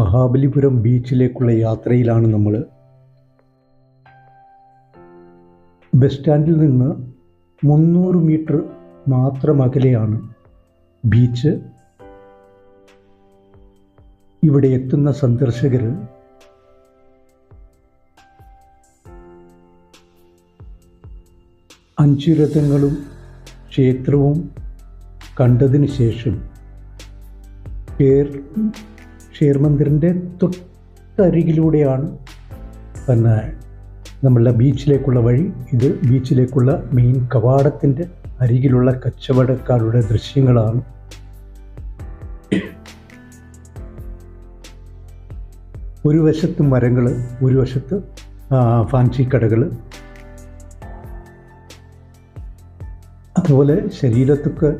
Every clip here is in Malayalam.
മഹാബലിപുരം ബീച്ചിലേക്കുള്ള യാത്രയിലാണ് നമ്മൾ. ബസ് സ്റ്റാൻഡിൽ നിന്ന് മുന്നൂറ് മീറ്റർ മാത്രം അകലെയാണ് ബീച്ച്. ഇവിടെ എത്തുന്ന സന്ദർശകർ അഞ്ചു രഥങ്ങളും ക്ഷേത്രവും കണ്ടതിന് ശേഷം ഷേർ ഷേർ മന്ദിറിന്റെ തൊട്ടരികിലൂടെയാണ് പിന്നെ നമ്മളുടെ ബീച്ചിലേക്കുള്ള വഴി. ഇത് ബീച്ചിലേക്കുള്ള മെയിൻ കവാടത്തിന്റെ അരികിലുള്ള കച്ചവടക്കാരുടെ ദൃശ്യങ്ങളാണ്. ഒരു വശത്ത് മരങ്ങൾ ഒരു വശത്ത് ഫാൻസി കടകൾ. അതുപോലെ ശരീരത്തൊക്കെ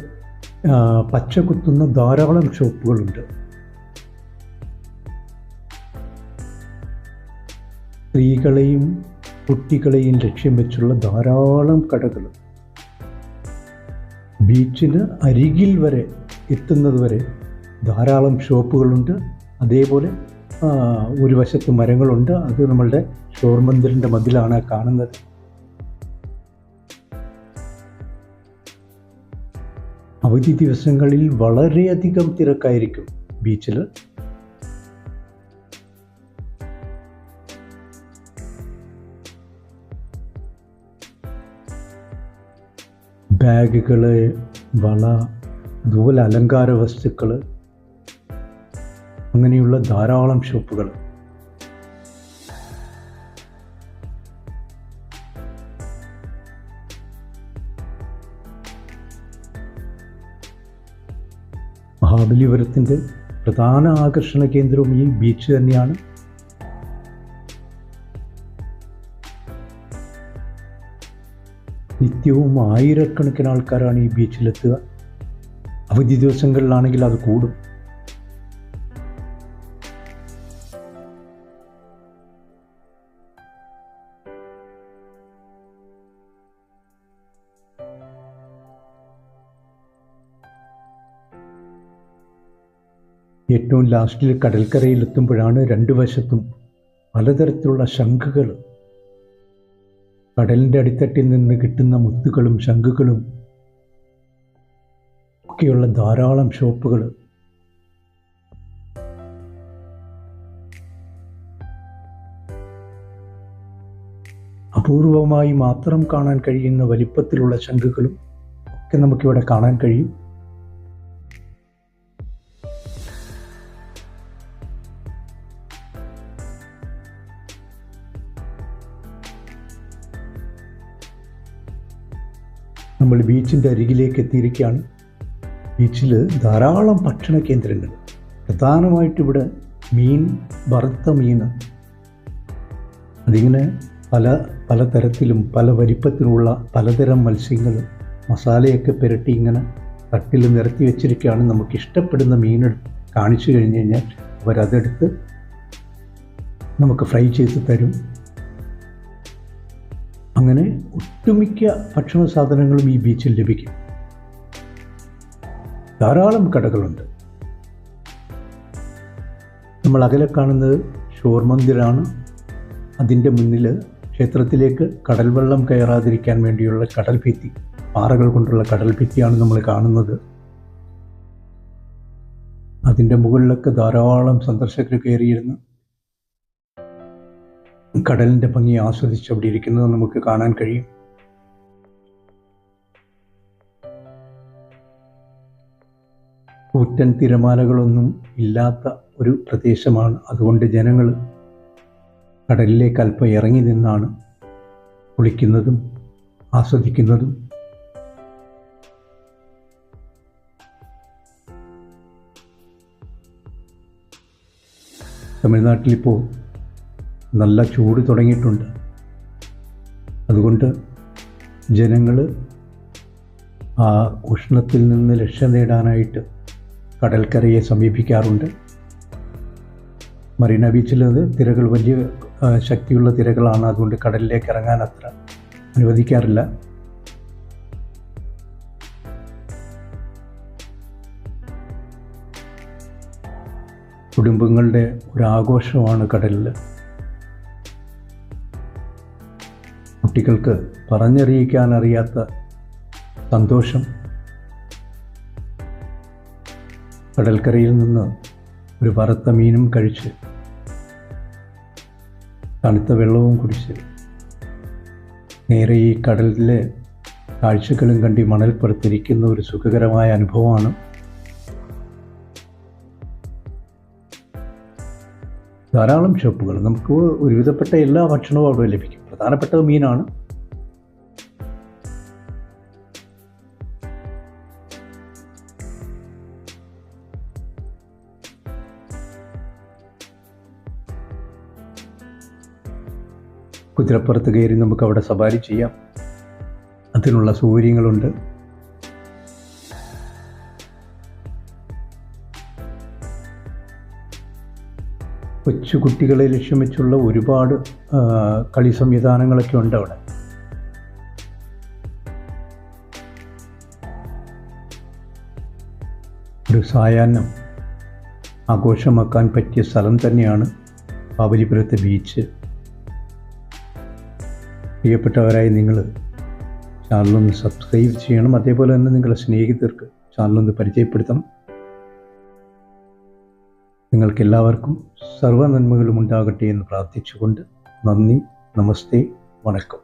പച്ച കുത്തുന്ന ധാരാളം ഷോപ്പുകളുണ്ട്. സ്ത്രീകളെയും കുട്ടികളെയും ലക്ഷ്യം വെച്ചുള്ള ധാരാളം കടകൾ. ബീച്ചിന് അരികിൽ വരെ എത്തുന്നത് വരെ ധാരാളം ഷോപ്പുകളുണ്ട്. അതേപോലെ ഒരു വശത്ത് മരങ്ങളുണ്ട്. അത് നമ്മളുടെ ഷോർ മന്ദിറിന്റെ മതിലാണ് കാണുന്നത്. അവധി ദിവസങ്ങളിൽ വളരെയധികം തിരക്കായിരിക്കും ബീച്ചിൽ ബാഗുകൾ വള അതുപോലെ അലങ്കാര വസ്തുക്കൾ അങ്ങനെയുള്ള ധാരാളം ഷോപ്പുകൾ മഹാബലിപുരത്തിന്റെ പ്രധാന ആകർഷണ കേന്ദ്രവും ഈ ബീച്ച് തന്നെയാണ്. നിത്യവും ആയിരക്കണക്കിന് ആൾക്കാരാണ് ഈ ബീച്ചിലെത്തുക. അവധി ദിവസങ്ങളിലാണെങ്കിൽ അത് കൂടും. ഏറ്റവും ലാസ്റ്റിൽ കടൽക്കരയിലെത്തുമ്പോഴാണ് രണ്ടു വശത്തും പലതരത്തിലുള്ള ശംഖുകൾ കടലിന്റെ അടിത്തട്ടിൽ നിന്ന് കിട്ടുന്ന മുത്തുകളും ശംഖുകളും ഒക്കെയുള്ള ധാരാളം ഷോപ്പുകൾ അപൂർവമായി മാത്രം കാണാൻ കഴിയുന്ന വലിപ്പത്തിലുള്ള ശംഖുകളും ഒക്കെ നമുക്കിവിടെ കാണാൻ കഴിയും. നമ്മൾ ബീച്ചിന്റെ അരികിലേക്ക് എത്തിയിരിക്കുകയാണ്. ബീച്ചിൽ ധാരാളം ഭക്ഷണ കേന്ദ്രങ്ങൾ. പ്രധാനമായിട്ട് ഇവിടെ മീൻ വറുത്ത മീൻ. അതിങ്ങനെ പല പലതരത്തിലും പല വലിപ്പത്തിലുള്ള പലതരം മത്സ്യങ്ങൾ മസാലയൊക്കെ പുരട്ടി ഇങ്ങനെ തട്ടിൽ നിരത്തി വെച്ചിരിക്കുകയാണ്. നമുക്ക് ഇഷ്ടപ്പെടുന്ന മീൻ കാണിച്ചു കഴിഞ്ഞ് കഴിഞ്ഞാൽ അവരതെടുത്ത് നമുക്ക് ഫ്രൈ ചെയ്ത് തരും. അങ്ങനെ ഒട്ടുമിക്ക ഭക്ഷണ സാധനങ്ങളും ഈ ബീച്ചിൽ ലഭിക്കും. ധാരാളം കടകളുണ്ട്. നമ്മൾ അകലെ കാണുന്നത് ഷോർ മന്ദിറാണ് അതിന്റെ മുന്നിൽ ക്ഷേത്രത്തിലേക്ക് കടൽ വെള്ളം കയറാതിരിക്കാൻ വേണ്ടിയുള്ള കടൽ ഭിത്തി പാറകൾ കൊണ്ടുള്ള കടൽ ഭിത്തിയാണ് നമ്മൾ കാണുന്നത്. അതിന്റെ മുകളിലൊക്കെ ധാരാളം സന്ദർശകർ കയറിയിരുന്ന് കടലിന്റെ ഭംഗി ആസ്വദിച്ച് അവിടെ ഇരിക്കുന്നത് നമുക്ക് കാണാൻ കഴിയും. കൂറ്റൻ തിരമാലകളൊന്നും ഇല്ലാത്ത ഒരു പ്രദേശമാണ്. അതുകൊണ്ട് ജനങ്ങൾ കടലിലേക്ക് അല്പം ഇറങ്ങി നിന്നാണ് കുളിക്കുന്നതും ആസ്വദിക്കുന്നതും. തമിഴ്നാട്ടിലിപ്പോൾ നല്ല ചൂട് തുടങ്ങിയിട്ടുണ്ട്. അതുകൊണ്ട് ജനങ്ങൾ ആ ഉഷ്ണത്തിൽ നിന്ന് രക്ഷ നേടാനായിട്ട് കടൽക്കരയെ സമീപിക്കാറുണ്ട്. മറീന ബീച്ചിലത് തിരകൾ വലിയ ശക്തിയുള്ള തിരകളാണ്. അതുകൊണ്ട് കടലിലേക്ക് ഇറങ്ങാൻ അത്ര അനുവദിക്കാറില്ല. കുടുംബങ്ങളുടെ ഒരു ആഘോഷമാണ് കടലിൽ കുട്ടികൾക്ക് പറഞ്ഞറിയിക്കാനറിയാത്ത സന്തോഷം. കടൽക്കരയിൽ നിന്ന് ഒരു വറുത്ത മീനും കഴിച്ച് തണുത്ത വെള്ളവും കുടിച്ച് നേരെ ഈ കടലിലെ കാഴ്ചകളും കണ്ടി മണൽ മണൽപ്പുറത്തിരിക്കുന്ന ഒരു സുഖകരമായ അനുഭവമാണ്. ധാരാളം ഷോപ്പുകൾ. നമുക്ക് ഒരുവിധപ്പെട്ട എല്ലാ ഭക്ഷണവും അവിടെ ലഭിക്കും. പ്രധാനപ്പെട്ടത് മീനാണ്. കുതിരപ്പുറത്ത് കയറി നമുക്ക് അവിടെ സവാരി ചെയ്യാം. അതിനുള്ള സൗകര്യങ്ങളുണ്ട്. കൊച്ചു കുട്ടികളെ ലക്ഷ്യം വെച്ചുള്ള ഒരുപാട് കളി സംവിധാനങ്ങളൊക്കെ ഉണ്ട് അവിടെ. ഒരു സായാഹ്നം ആഘോഷമാക്കാൻ പറ്റിയ സ്ഥലം തന്നെയാണ് പാവലിപുരത്തെ ബീച്ച്. പ്രിയപ്പെട്ടവരായി നിങ്ങൾ ചാനലൊന്ന് സബ്സ്ക്രൈബ് ചെയ്യണം അതേപോലെ തന്നെ നിങ്ങളുടെ സ്നേഹിതർക്ക് ചാനലൊന്ന് പരിചയപ്പെടുത്തണം. നിങ്ങൾക്കെല്ലാവർക്കും സർവ നന്മകളും ഉണ്ടാകട്ടെ എന്ന് പ്രാർത്ഥിച്ചുകൊണ്ട് നന്ദി നമസ്തേ വണക്കം.